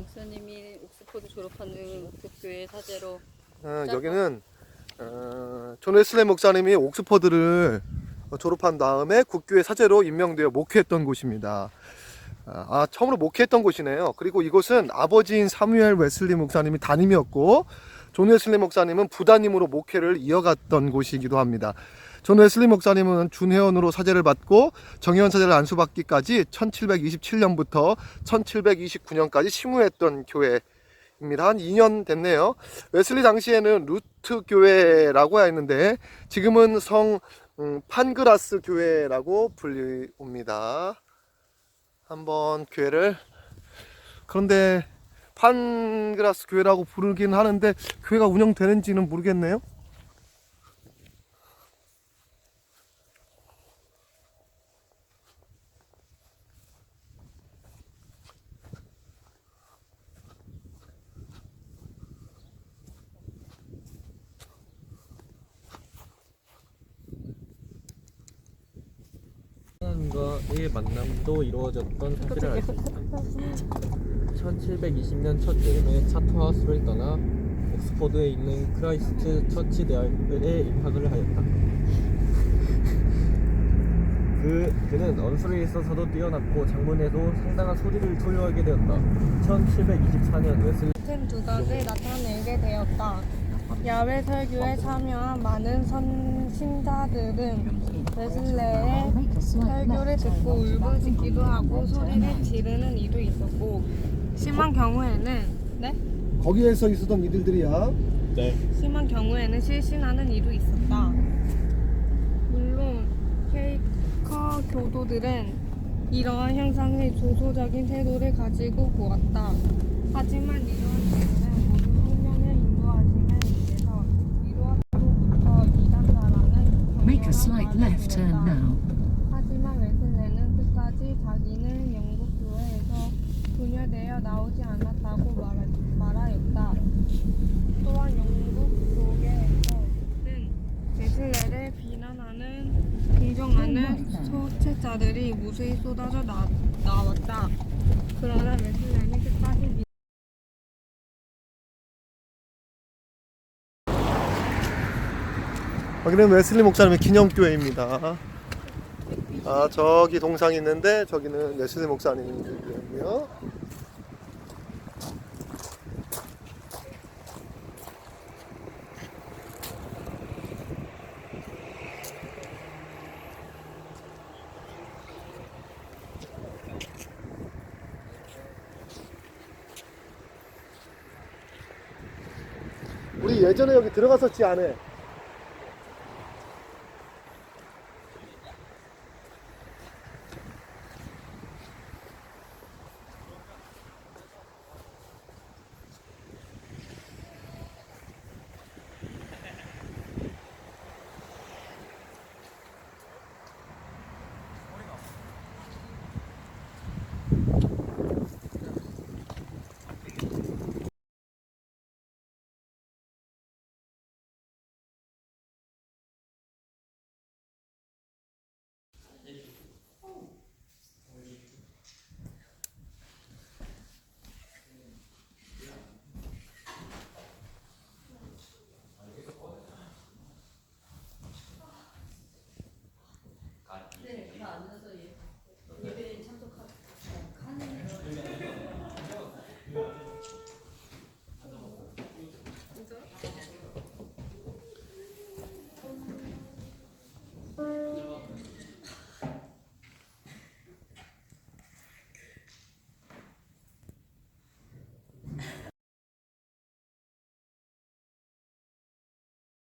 목사님이 옥스퍼드 졸업한 후 옥스교회 사제로 어, 여기는 어, 존 웨슬레 목사님이 옥스퍼드를 졸업한 다음에 국교회 사제로 임명되어 목회했던 곳입니다. 아, 처음으로 목회했던 곳이네요. 그리고 이곳은 아버지인 사무엘 웨슬리 목사님이 담임이었고 존 웨슬리 목사님은 부담임으로 목회를 이어갔던 곳이기도 합니다. 존 웨슬리 목사님은 준회원으로 사제를 받고 정회원 사제를 안수받기까지 1727년부터 1729년까지 심우했던 교회입니다. 한 2년 됐네요. 웨슬리 당시에는 루트 교회라고 했는데 지금은 성 음, 판그라스 교회라고 불리웁니다. 한번 교회를 그런데 판그라스 교회라고 부르긴 하는데 교회가 운영되는지는 모르겠네요. 하나님과의 만남도 이루어졌던 사실을 알수 있다. 1720년 첫 여름에 차트하우스를 떠나 옥스퍼드에 있는 크라이스트 처치 대학에 입학을 하였다. 그 그는 언술에 있어서도 뛰어났고 장문에도 상당한 소리를 소유하게 되었다. 1724년 웨슬리 같은 두각을 나타내게 되었다. 야외 설교에 참여한 많은 선신자들은 웨슬레의 설교를 듣고 울부짖기도 하고 소리를 지르는 이도 있었고 심한 경우에는 네? 거기에서 있었던 이들들이야. 네. 심한 경우에는 실신하는 이도 있었다. 물론 퀘이커 교도들은 이러한 현상의 조소적인 태도를 가지고 보았다. 하지만 이러한 태도는 모두 성령의 인도하심에 의해서 이루어지로부터 이단자라는 Make a slight left turn now. 하지만 웨슬레는 끝까지 자기는 영국 교회에서 분열되어 나오지 않았다고 말하, 말하였다. 또한 영국 교계에서는 웨슬레를 비난하는 공정하는 소책자들이 무수히 쏟아져 나, 나왔다. 그러나 웨슬레는 끝까지 여기는 웨슬리 목사님의 기념교회입니다. 아 저기 동상이 있는데 저기는 웨슬리 목사님이고요. 우리 예전에 여기 들어갔었지 안에.